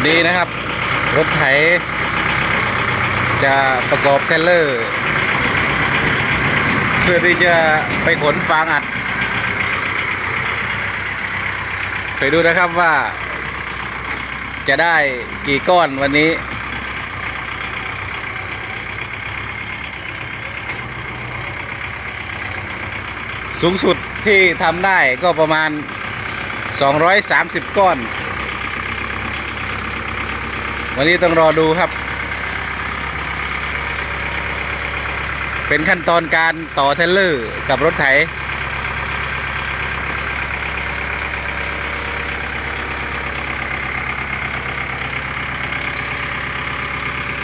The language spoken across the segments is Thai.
วันนี้นะครับ รถไถ จะประกอบเทเลอร์ เพื่อที่จะไปขนฟางอัด เคยดูนะครับว่า จะได้กี่ก้อนวันนี้สูงสุดที่ทำได้ก็ประมาณ 230 ก้อน วันนี้ต้องรอดูครับ เป็นขั้นตอนการต่อเทเลอร์กับรถไถ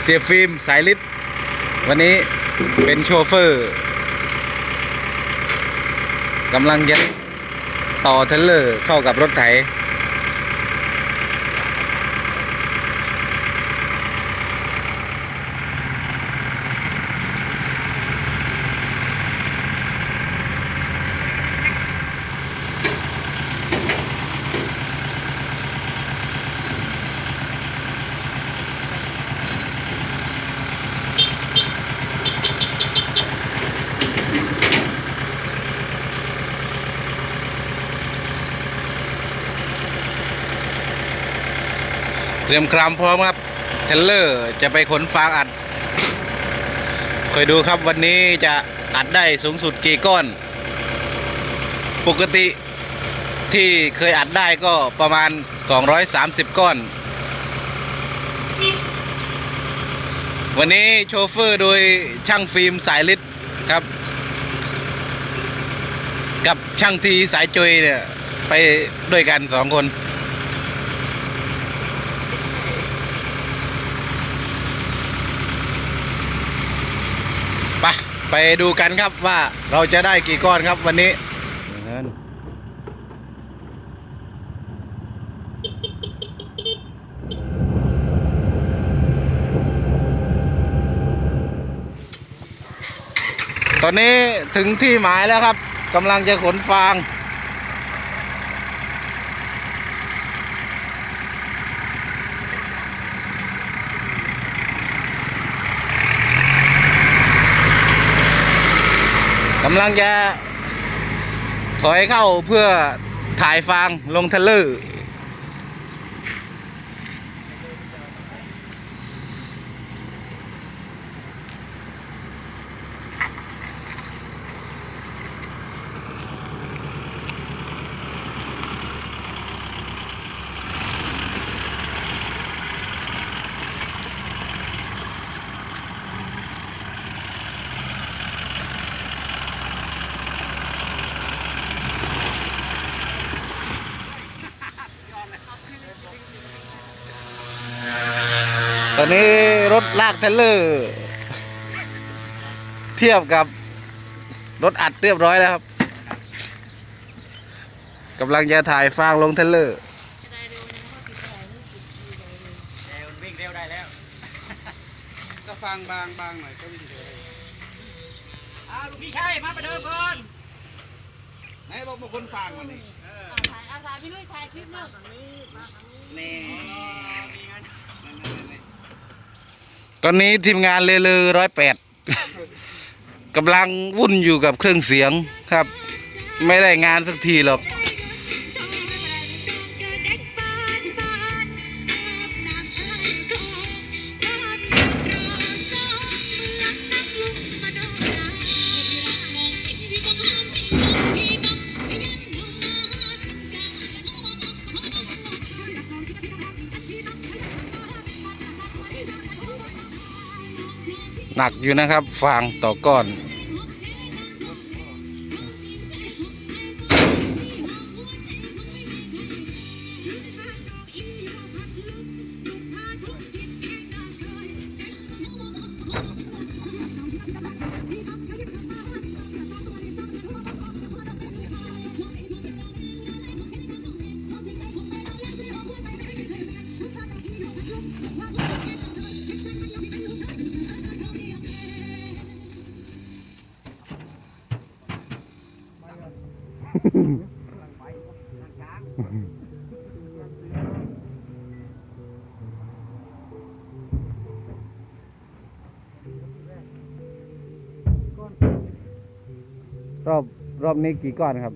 เสียฟิล์มสายลิฟต์วันนี้เป็นโชเฟอร์กำลังจะต่อเทเลอร์เข้ากับรถไถ เตรียมครามพร้อมครับเทลเลอร์จะไปขนฟางอัดคอยดูครับวันนี้จะอัดได้สูงสุดกี่ก้อน ปกติที่เคยอัดได้ก็ประมาณ 230 ก้อน วันนี้โชเฟอร์โดยช่างฟิล์มสายลิดครับ กับช่างทีสายจุยเนี่ย ไปด้วยกันสองคน ไปไปดูกันครับว่าเราจะได้กี่ก้อนครับวันนี้ตอนนี้ถึงที่หมายแล้วครับกำลังจะขนฟาง กำลังจะถอยเข้าเพื่อถ่ายฟางลงทะลเลอร์ อนนี้รถลากเทรลเลอร์ เทียบกับรถอัดเรียบร้อยแล้วครับกำลังจะถ่ายฟางลงเทรลเลอร์เร็ววิ่งเร็วได้แล้ว ก็ฟังบางบางหน่อยก็วิ่งเร็วอ้าวลูกพี่ชัยมาประเดิมก่อนไหนบอกมาคนฟังมันนี่ถ่ายอาสาพี่นุ้ยถ่ายคลิปลูกนี่มีงาน ตอนนี้ทีมงานเลเลอร้อยแปดกำลังวุ่นอยู่กับเครื่องเสียงครับ ไม่ได้งานสักทีหรอก หนักอยู่นะครับ ฟางต่อก้อน รอบรอบนี้กี่ก้อนครับ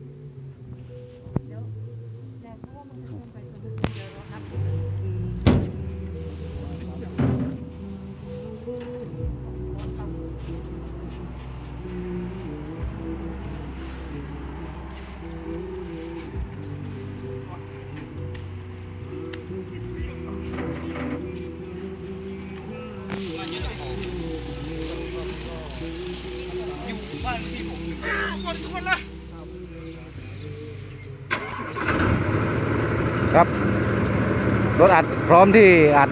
ครับ รถอัดพร้อมที่อัด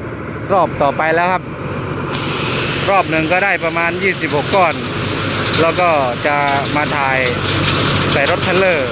รอบต่อไปแล้วครับ รอบหนึ่งก็ได้ประมาณ 26 ก้อน แล้วก็จะมาถ่ายใส่รถเทรลเลอร์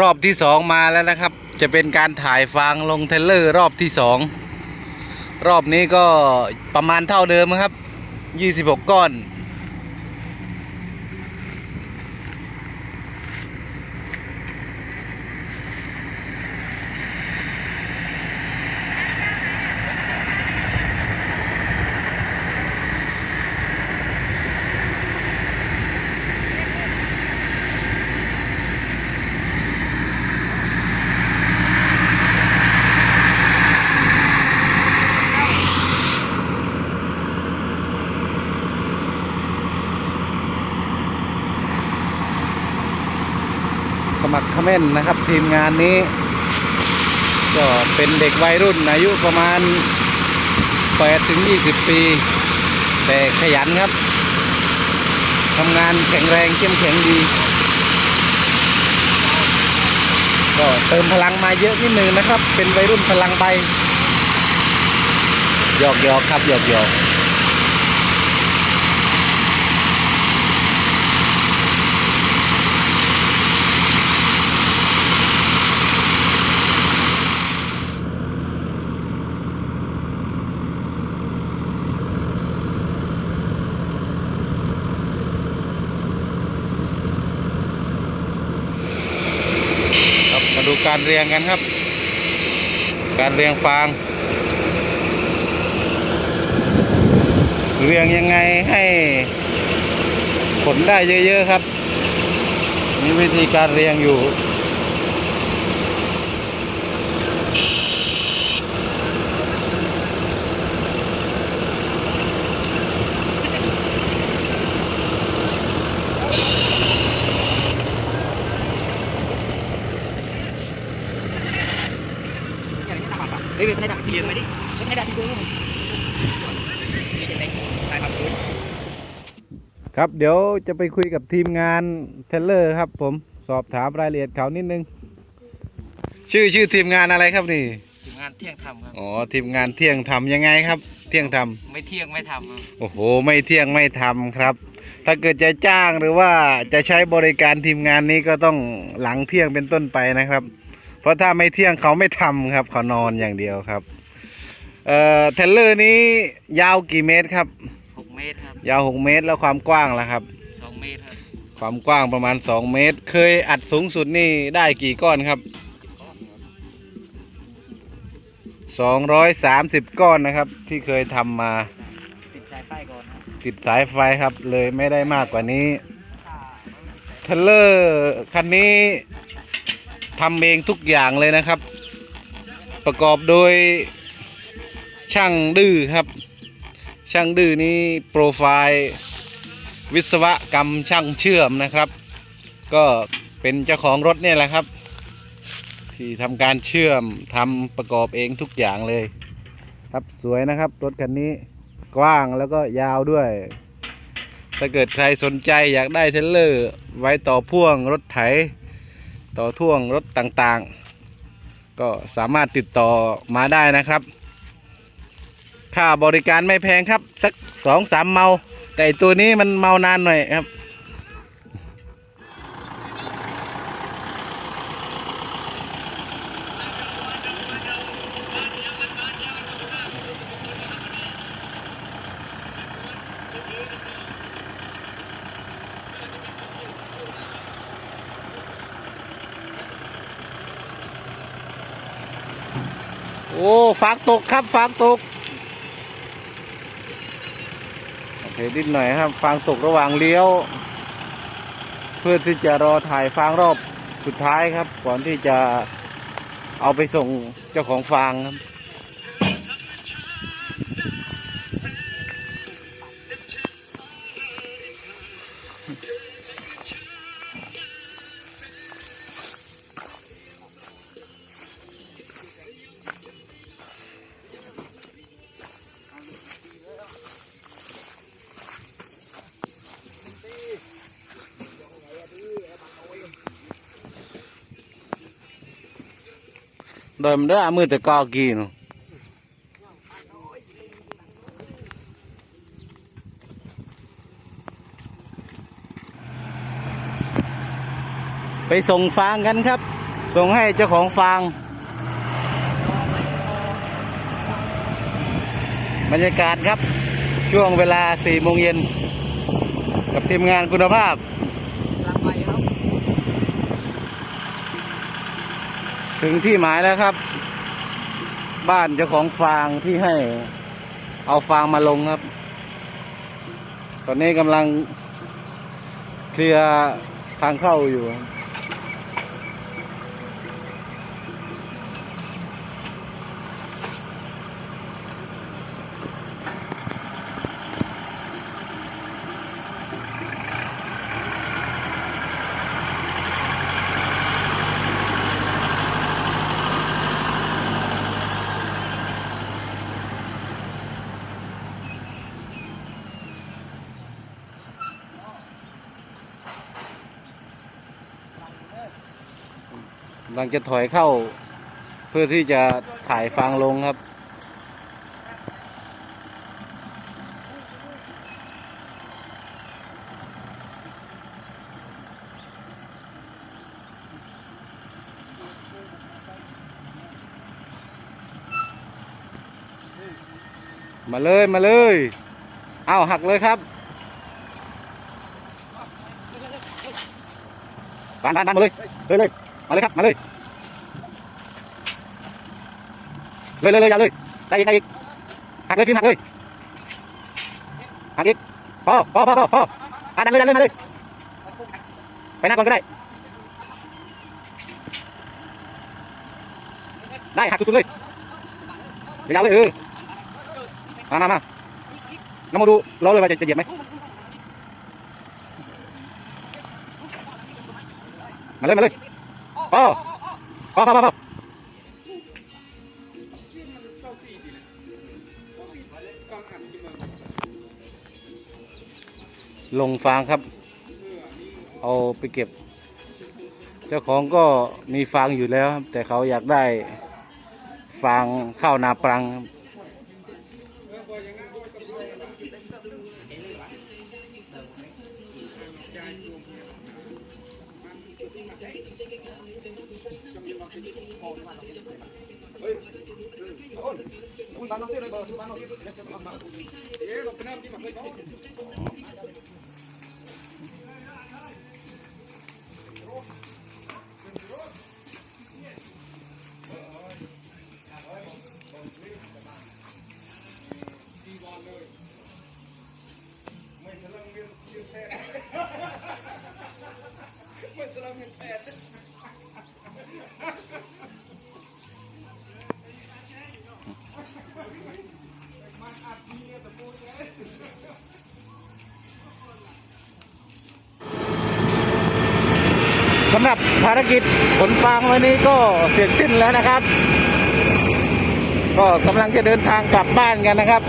รอบที่สองมาแล้วนะครับ จะเป็นการถ่ายฟางลงเทเลอร์รอบที่สองรอบนี้ก็ประมาณเท่าเดิมครับ 26 ก้อน เม้นนะครับ ทีมงานนี้ ก็เป็นเด็กวัยรุ่นอายุประมาณ8ถึง 20 ปี แต่ขยันครับทำงานแข็งแรงเข้มแข็งดี ก็เติมพลังมาเยอะนิดนึงนะครับ เป็นวัยรุ่นพลังใบหยอกหยอกครับหยอกหยอก การเรียงกันครับ การเรียงฟาง เรียงยังไงให้ผลได้เยอะ ๆ ครับ มีวิธีการเรียงอยู่ไม่ได้ดักที่ยืนไม่ดิไม่ได้ดักที่ดูใช่ครับ ครับเดี๋ยวจะไปคุยกับทีมงานเทเลอร์ครับ ผมสอบถามรายละเอียดเขานิดนึง ชื่อชื่อทีมงานอะไรครับนี่ ถึงงานเที่ยงทำครับ อ๋อทีมงานเที่ยงทำยังไงครับ เที่ยงทำไม่เที่ยงไม่ทำครับโอ้โห ไม่เที่ยงไม่ทำครับ ถ้าเกิดจะจ้างหรือว่าจะใช้บริการทีมงานนี้ก็ต้องหลังเที่ยงเป็นต้นไปนะครับ เพราะถ้าไม่เที่ยงเขาไม่ทำครับเขานอนอย่างเดียวครับ เอ่อเทรลเลอร์นี้ยาวกี่เมตรครับหก เมตรครับยาวหกเมตรแล้วความกว้างล่ะครับ สองเมตรครับความกว้างประมาณ2เมตร เคยอัดสูงสุดนี่ได้กี่ก้อนครับ230ก้อนนะครับ ที่เคยทำมาปิดสายไฟก่อนครับติดสายไฟครับ เลยไม่ได้มากกว่านี้เทรลเลอร์คันนี้ทำเองทุกอย่างเลยนะครับ ประกอบโดยช่างดื้อครับ ช่างดื้อนี้โปรไฟล์วิศวกรรมช่างเชื่อมนะครับ ก็เป็นเจ้าของรถเนี่ยแหละครับ ที่ทำการเชื่อมทำประกอบเองทุกอย่างเลย ครับสวยนะครับรถคันนี้กว้างแล้วก็ยาวด้วย ถ้าเกิดใครสนใจอยากได้เทเลอร์ไว้ต่อพ่วงรถไถ ต่อท่วงรถต่างๆ ก็สามารถติดต่อมาได้นะครับ ค่าบริการไม่แพงครับ สักสองสามเมา แต่ตัวนี้มันเมานานหน่อยครับ โอ้ฝากตกครับฝากตกโอ เคนิดหน่อยครับ ฟางตกระหว่างเลี้ยว เพื่อที่จะรอถ่ายฟางรอบสุดท้ายครับ ก่อนที่จะเอาไปส่งเจ้าของฟางครับ โดยมันได้มือแต่กอกีนไปส่งฟางกันครับ ส่งให้เจ้าของฟาง บรรยากาศครับ ช่วงเวลาสี่โมงเย็น กับทีมงานคุณภาพ ถึงที่หมายแล้วครับ บ้านเจ้าของฟางที่ให้เอาฟางมาลงครับ ตอนนี้กำลังเคลียร์ทางเข้าอยู่ำลังจะถอยเข้า เพื่อที่จะถ่ายฟางลงครับ มาเลยมาเลย เอาหักเลยครับบานบานบานมาเลยเลยเลย มาเลยครับ มาเลย เลยเลยเลยอย่าเลยได้อีกได้อีกหักเลยฟิล์มหักเลยหักอีกพอพอพอพอพออะดันเลยดันเลยมาเลยไปหน้าก่อนก็ได้ ได้หักสุดๆเลยยาวเลยเออมามามาน้ำมาดูรอเลยว่าจะจะเหยียบไหมมาเลยมาเลย พอพอพอพอพอลงฟางครับ เอาไปเก็บ เจ้าของก็มีฟางอยู่แล้ว แต่เขาอยากได้ฟางข้าวนาปรังครับ สำหรับภารกิจขนฟางวันนี้ก็เสร็จสิ้นแล้วนะครับ ก็กำลังจะเดินทางกลับบ้านกันนะครับ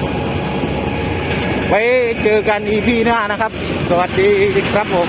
ไว้เจอกันอีพีหน้านะครับ สวัสดีครับผม